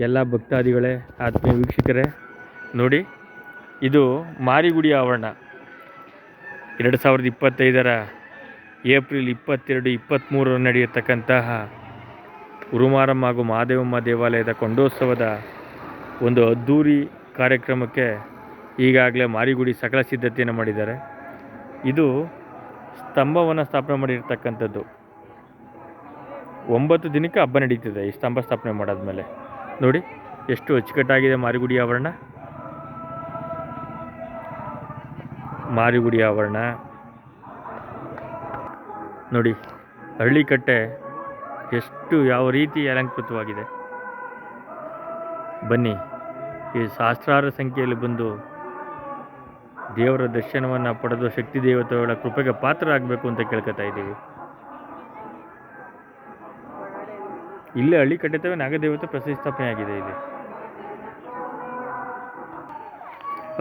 ಎಲ್ಲ ಭಕ್ತಾದಿಗಳೇ, ಆತ್ಮೀಯ ವೀಕ್ಷಕರೇ, ನೋಡಿ, ಇದು ಮಾರಿಗುಡಿ ಆವರಣ. ಎರಡು ಸಾವಿರದ ಇಪ್ಪತ್ತೈದರ ಏಪ್ರಿಲ್ ಇಪ್ಪತ್ತೆರಡು, ಇಪ್ಪತ್ತ್ಮೂರರ ನಡೆಯತಕ್ಕಂತಹ ಉರುಮಾರಮ್ಮ ಹಾಗೂ ಮಹಾದೇವಮ್ಮ ದೇವಾಲಯದ ಕೊಂಡೋತ್ಸವದ ಒಂದು ಅದ್ಧೂರಿ ಕಾರ್ಯಕ್ರಮಕ್ಕೆ ಈಗಾಗಲೇ ಮಾರಿಗುಡಿ ಸಕಲ ಸಿದ್ಧತೆಯನ್ನು ಮಾಡಿದ್ದಾರೆ. ಇದು ಸ್ತಂಭವನ್ನು ಸ್ಥಾಪನೆ ಮಾಡಿರ್ತಕ್ಕಂಥದ್ದು. ಒಂಬತ್ತು ದಿನಕ್ಕೆ ಹಬ್ಬ ನಡೀತಿದೆ ಈ ಸ್ತಂಭ ಸ್ಥಾಪನೆ ಮಾಡಾದ್ಮೇಲೆ. ನೋಡಿ, ಎಷ್ಟು ಅಚ್ಚುಕಟ್ಟಾಗಿದೆ ಮಾರಿಗುಡಿ ಆವರಣ. ಮಾರಿಗುಡಿ ಆವರಣ. ನೋಡಿ, ಹಳ್ಳಿಕಟ್ಟೆ ಎಷ್ಟು ಯಾವ ರೀತಿ ಅಲಂಕೃತವಾಗಿದೆ. ಬನ್ನಿ, ಈ ಸಹಸ್ರಾರು ಸಂಖ್ಯೆಯಲ್ಲಿ ಬಂದು ದೇವರ ದರ್ಶನವನ್ನು ಪಡೆದು ಶಕ್ತಿ ದೇವತೆಗಳ ಕೃಪೆಗೆ ಪಾತ್ರರಾಗಬೇಕು ಅಂತ ಕೇಳ್ಕೊತಾ ಇದ್ದೀವಿ. ಇಲ್ಲೇ ಹಳ್ಳಿ ಕಟ್ಟೆತವೇ ನಾಗದೇವತೆ ಪ್ರತಿಷ್ಠಾಪನೆ ಆಗಿದೆ ಇಲ್ಲಿ.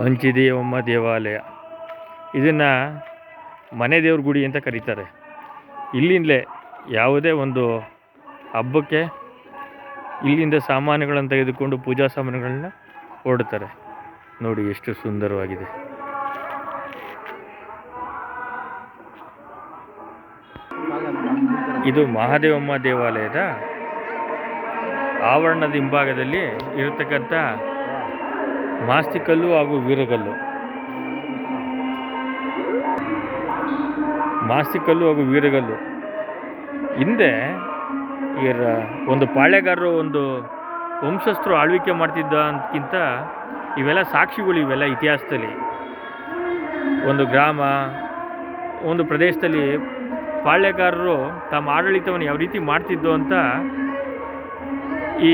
ಹಂಚಿದೇವಮ್ಮ ದೇವಾಲಯ. ಇದನ್ನು ಮನೆ ದೇವ್ರ ಗುಡಿ ಅಂತ ಕರೀತಾರೆ. ಇಲ್ಲಿಂದಲೇ ಯಾವುದೇ ಒಂದು ಹಬ್ಬಕ್ಕೆ ಇಲ್ಲಿಂದ ಸಾಮಾನುಗಳನ್ನು ತೆಗೆದುಕೊಂಡು ಪೂಜಾ ಸಾಮಾನುಗಳನ್ನ ಓಡುತ್ತಾರೆ ನೋಡಿ ಎಷ್ಟು ಸುಂದರವಾಗಿದೆ. ಇದು ಮಹಾದೇವಮ್ಮ ದೇವಾಲಯದ ಆವರಣದ ಹಿಂಭಾಗದಲ್ಲಿ ಇರತಕ್ಕಂಥ ಮಾಸ್ತಿಕಲ್ಲು ಹಾಗೂ ವೀರಗಲ್ಲು. ಮಾಸ್ತಿಕಲ್ಲು ಹಾಗೂ ವೀರಗಲ್ಲು. ಹಿಂದೆ ಈ ರ- ಒಂದು ಪಾಳೆಗಾರರು ಒಂದು ವಂಶಸ್ಥರು ಆಳ್ವಿಕೆ ಮಾಡ್ತಿದ್ದ ಅಂತಕ್ಕಿಂತ ಇವೆಲ್ಲ ಸಾಕ್ಷಿಗಳು ಇವೆಲ್ಲ ಇತಿಹಾಸದಲ್ಲಿ. ಒಂದು ಗ್ರಾಮ, ಒಂದು ಪ್ರದೇಶದಲ್ಲಿ ಪಾಳ್ಯಗಾರರು ತಮ್ಮ ಆಡಳಿತವನ್ನು ಯಾವ ರೀತಿ ಮಾಡ್ತಿದ್ದು ಅಂತ ಈ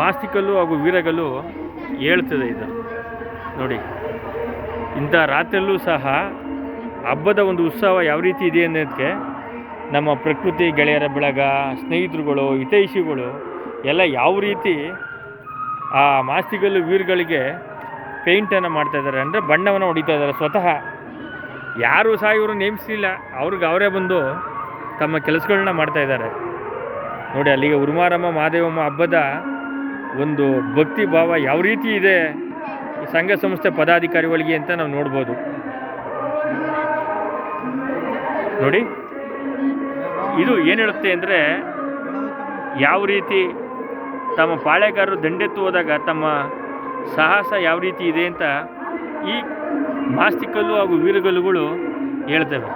ಮಾಸ್ತಿಕಲ್ಲು ಹಾಗೂ ವೀರಗಲ್ಲು ಹೇಳ್ತದೆ ಇದು. ನೋಡಿ, ಇಂಥ ರಾತ್ರಿಯಲ್ಲೂ ಸಹ ಹಬ್ಬದ ಒಂದು ಉತ್ಸವ ಯಾವ ರೀತಿ ಇದೆ ಅನ್ನೋದಕ್ಕೆ ನಮ್ಮ ಪ್ರಕೃತಿ ಗೆಳೆಯರ ಬೆಳಗ, ಸ್ನೇಹಿತರುಗಳು, ಹಿತೈಷಿಗಳು ಎಲ್ಲ ಯಾವ ರೀತಿ ಆ ಮಾಸ್ತಿಗಲ್ಲು ವೀರ್ಗಳಿಗೆ ಪೇಂಟನ್ನು ಮಾಡ್ತಾ ಇದ್ದಾರೆ ಅಂದರೆ ಬಣ್ಣವನ್ನು ಹೊಡಿತಾ ಇದ್ದಾರೆ. ಸ್ವತಃ ಯಾರು ಸಹ ಇವರು ನೇಮಿಸಲಿಲ್ಲ. ಅವ್ರಿಗೆ ಅವರೇ ಬಂದು ತಮ್ಮ ಕೆಲಸಗಳನ್ನ ಮಾಡ್ತಾ ಇದ್ದಾರೆ. ನೋಡಿ, ಅಲ್ಲಿಗೆ ಉರುಮಾರಮ್ಮ ಮಹಾದೇವಮ್ಮ ಹಬ್ಬದ ಒಂದು ಭಕ್ತಿ ಭಾವ ಯಾವ ರೀತಿ ಇದೆ? ಸಂಘ ಸಂಸ್ಥೆ ಪದಾಧಿಕಾರಿಗಳಿಗೆ ಅಂತ ನಾವು ನೋಡ್ಬೋದು. ನೋಡಿ, ಇದು ಏನು ಹೇಳುತ್ತೆ ಅಂದರೆ, ಯಾವ ರೀತಿ ತಮ್ಮ ಪಾಳೆಗಾರರು ದಂಡೆತ್ತು ಹೋದಾಗ ತಮ್ಮ ಸಾಹಸ ಯಾವ ರೀತಿ ಇದೆ ಅಂತ ಈ ಮಾಸ್ತಿಕಲ್ಲು ಹಾಗೂ ವೀರಗಲ್ಲುಗಳು ಹೇಳ್ತವೆ.